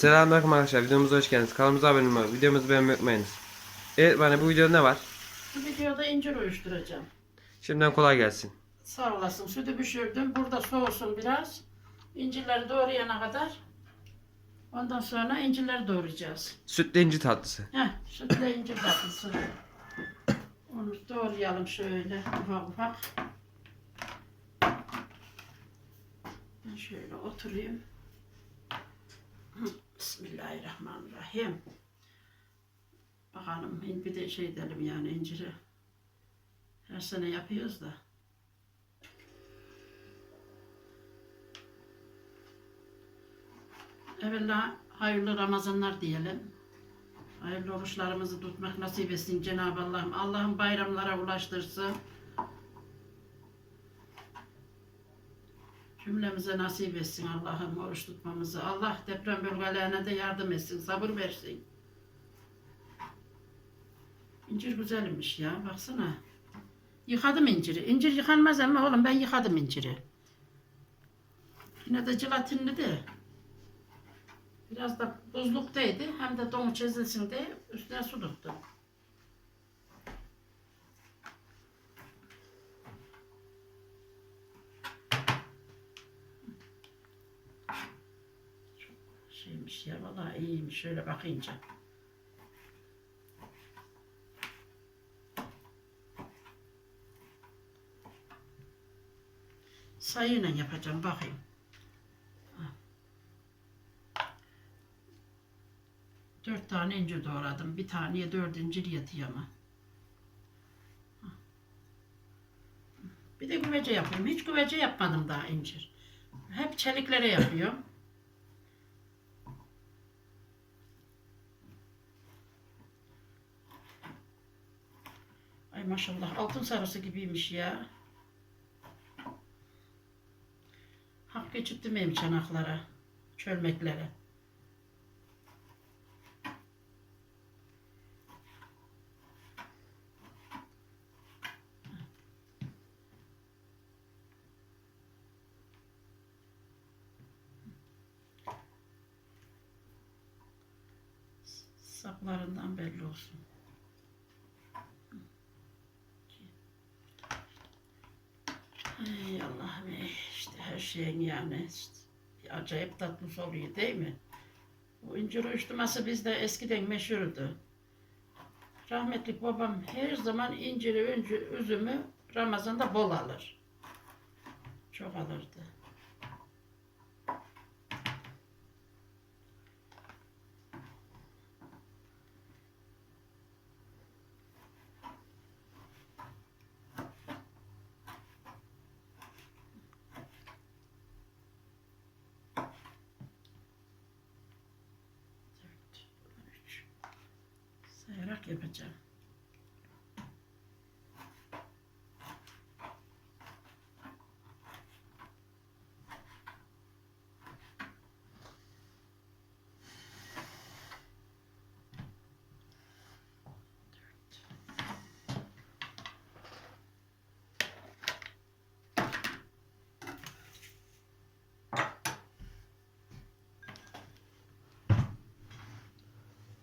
Selamünaleyküm arkadaşlar. Videomuza hoş geldiniz. Kanalımıza abone olmayı, videomuzu beğenmeyi unutmayınız. Evet bana bu videoda ne var? Bu videoda incir uyuşturacağım. Şimdiden kolay gelsin. Sağ olasın. Sütü pişirdim. Burada soğusun biraz. İncirleri doğrayana kadar. Ondan sonra incirleri doğrayacağız. Sütlü inci tatlısı. Heh, sütle incir tatlısı. Onu doğrayalım şöyle ufak ufak. Ben şöyle oturayım. Bismillahirrahmanirrahim. Bakalım bir de şey edelim yani inciri. Her sene yapıyoruz da. Evvela hayırlı Ramazanlar diyelim. Hayırlı oruçlarımızı tutmak nasip etsin Cenab-ı Allah'ım. Allah'ım bayramlara ulaştırsın. Cümlemize nasip etsin Allah'ım oruç tutmamızı. Allah deprem bölgelerine de yardım etsin, sabır versin. İncir güzelmiş ya, baksana. Yıkadım inciri. İncir yıkanmaz ama oğlum ben yıkadım inciri. Yine de jelatinli de. Biraz da buzluktaydı. Hem de donu çizilsin diye üstüne su döktüm. Çok şeymiş ya vallahi iyiymiş şöyle bakınca. Sayıyla yapacağım bakayım. Dört tane incir doğradım. Bir taneye dört incir yatıyor ama. Bir de güvece yapıyorum. Hiç güvece yapmadım daha incir. Hep çeliklere yapıyorum. Ay maşallah altın sarısı gibiymiş ya. Hak geçittim benim çanaklara, çölmeklere. saplarından belli olsun. Ey Allah'ım ey, işte her şeyin yani acayip tatlı oluyor değil mi? Bu incir uyuşturması bizde eskiden meşhurdu. Rahmetli babam her zaman inciri, üzümü Ramazan'da bol alır. Çok alırdı. Dört, üç. Sayarak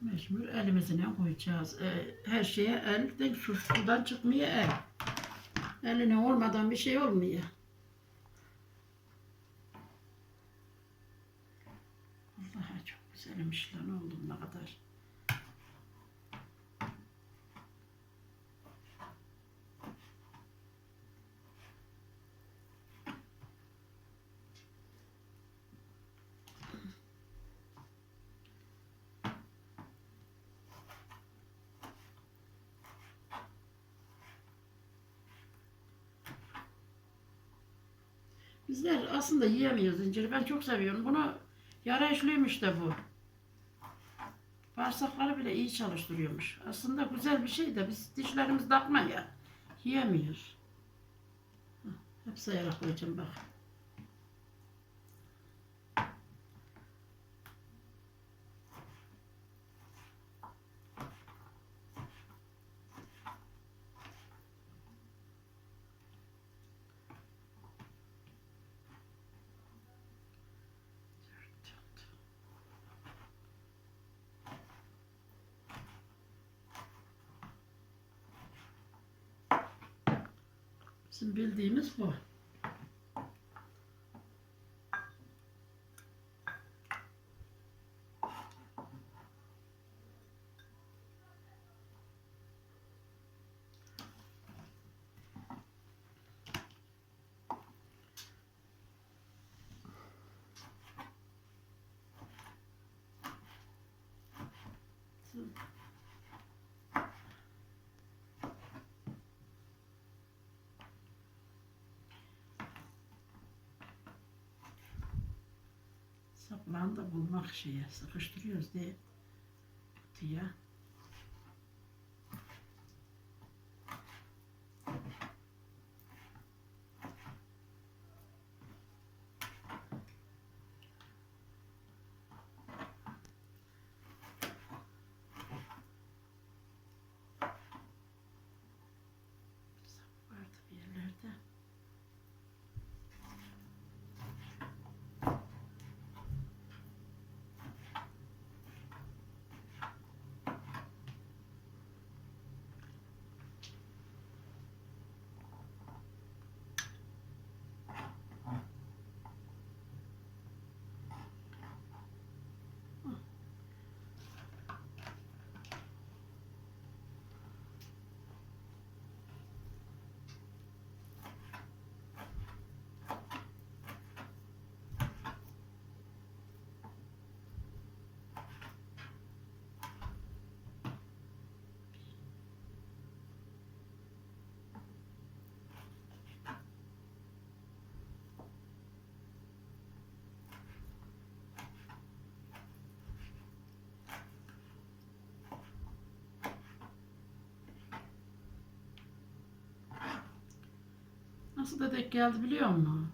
Mecbur elimizine koyacağız. E, her şeye el de su- sudan çıkmıyor el. Eline olmadan bir şey olmuyor. Vallahi çok güzelmiş lan oğlum ne kadar. Bizler aslında yiyemiyoruz inciri. Ben çok seviyorum. Bunu yarayışlıymış da bu. Bağırsakları bile iyi çalıştırıyormuş. Aslında güzel bir şey de biz dişlerimiz takma ya. Yiyemiyoruz. Hep sayarak koyacağım bak. Bizim bildiğimiz bu. Saplağını da bulmak şeye sıkıştırıyoruz diye kutuya. Nasıl da denk geldi biliyor musun?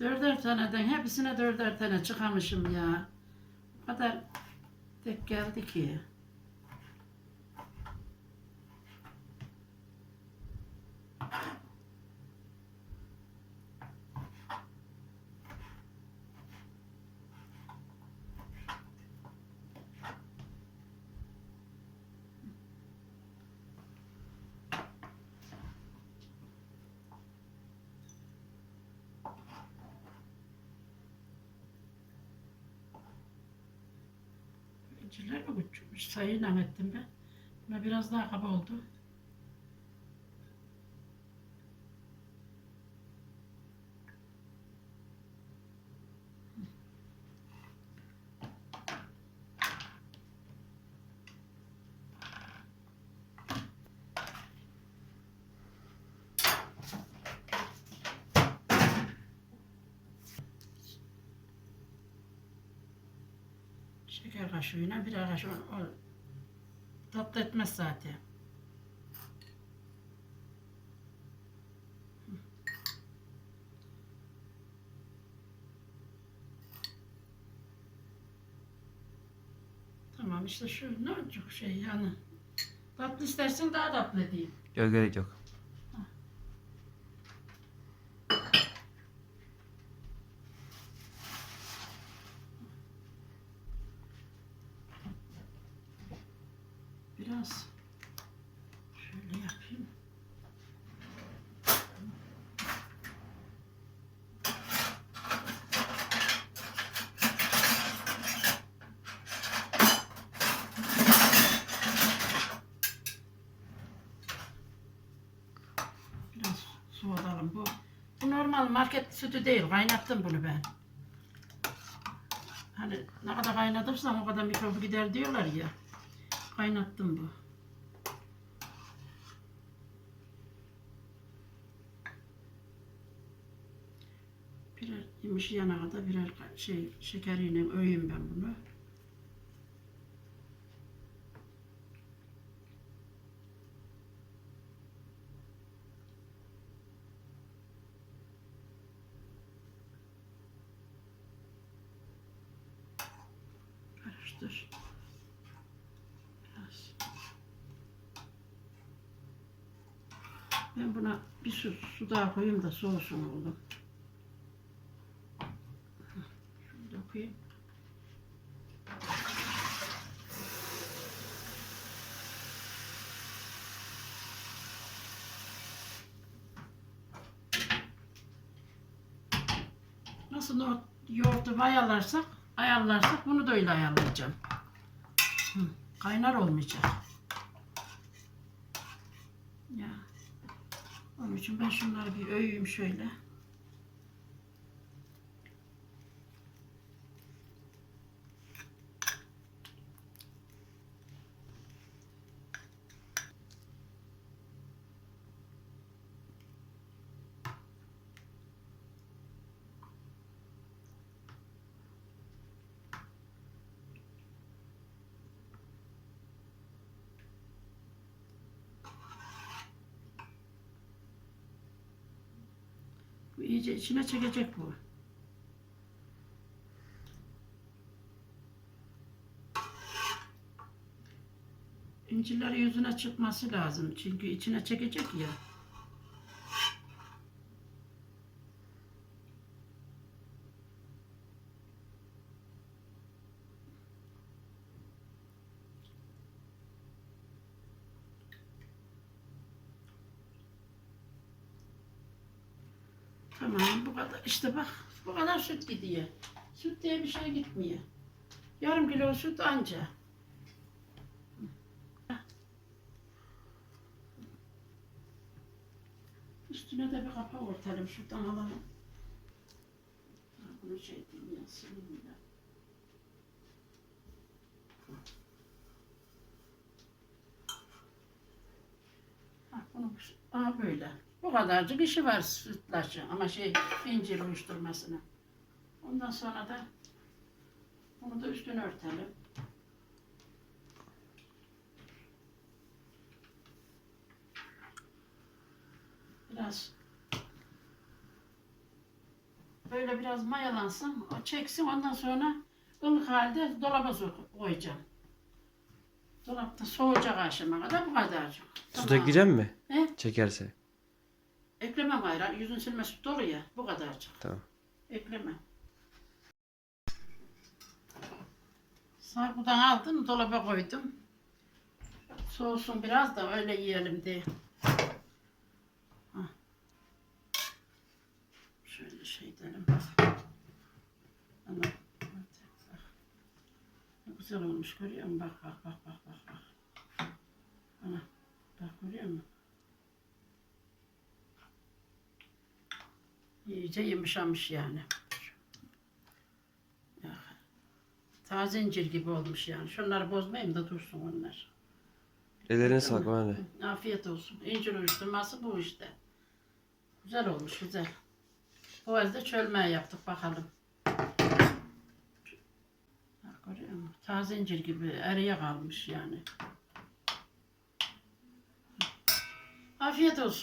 Dörder taneden hepsine dörder tane çıkamışım ya. O kadar denk geldi ki. İnciler mi küçükmüş? Sayıyla ben. Buna biraz daha kaba oldu. Şeker kaşığıyla birer kaşık tatlı etmez zaten. Tamam işte şu ne olacak şey yani. Tatlı istersen daha tatlı edeyim. Yok gerek yok. Biraz şöyle yapayım. Biraz su alalım. Bu, bu normal market sütü değil. Kaynattım bunu ben. Hani ne kadar kaynatırsam o kadar mikrobu gider diyorlar ya. Kaynattım bu. Birer yemiş yana kadar birer şey şekeriyle öğeyim ben bunu. Karıştır. Ben buna bir su, su daha koyayım da soğusun oğlum. Şunu da koyayım. Nasıl nohut, yoğurdu ayarlarsak, ayarlarsak bunu da öyle ayarlayacağım. Hı, kaynar olmayacak. İçin ben şunları bir öyeyim şöyle. Bu iyice içine çekecek bu. İncirler yüzüne çıkması lazım. Çünkü içine çekecek ya. Tamam bu kadar. İşte bak bu kadar süt gidiyor. Süt diye bir şey gitmiyor. Yarım kilo süt anca. Üstüne de bir kapak örtelim şuradan alalım. Bunu şey diyeyim bunu Aha böyle. Bu kadarcık işi var sütlaçı ama şey incir uyuşturmasına. Ondan sonra da bunu da üstüne örtelim. Biraz böyle biraz mayalansın, o çeksin ondan sonra ılık halde dolaba koyacağım. Dolapta soğuyacak akşama kadar bu kadarcık. Süt ekleyecek mi? He? Çekerse. Eklemem ayran. Yüzün silmesi dolu ya. Bu kadarcık. Tamam. Ekleme. Sargudan aldım. Dolaba koydum. Soğusun biraz da öyle yiyelim diye. Hah. Şöyle şey edelim. Ana. Bak. Ne güzel olmuş görüyor musun? Bak bak bak bak bak. bak. Ana. Bak görüyor musun? İyice yumuşamış yani. Ya, Taze incir gibi olmuş yani. Şunları bozmayayım da dursun onlar. Ellerine sağlık anne. Afiyet olsun. İncir uyuşturması bu işte. Güzel olmuş güzel. Bu evde çölmeye yaptık bakalım. Bak görüyor musun? Taze incir gibi eriye kalmış yani. Afiyet olsun.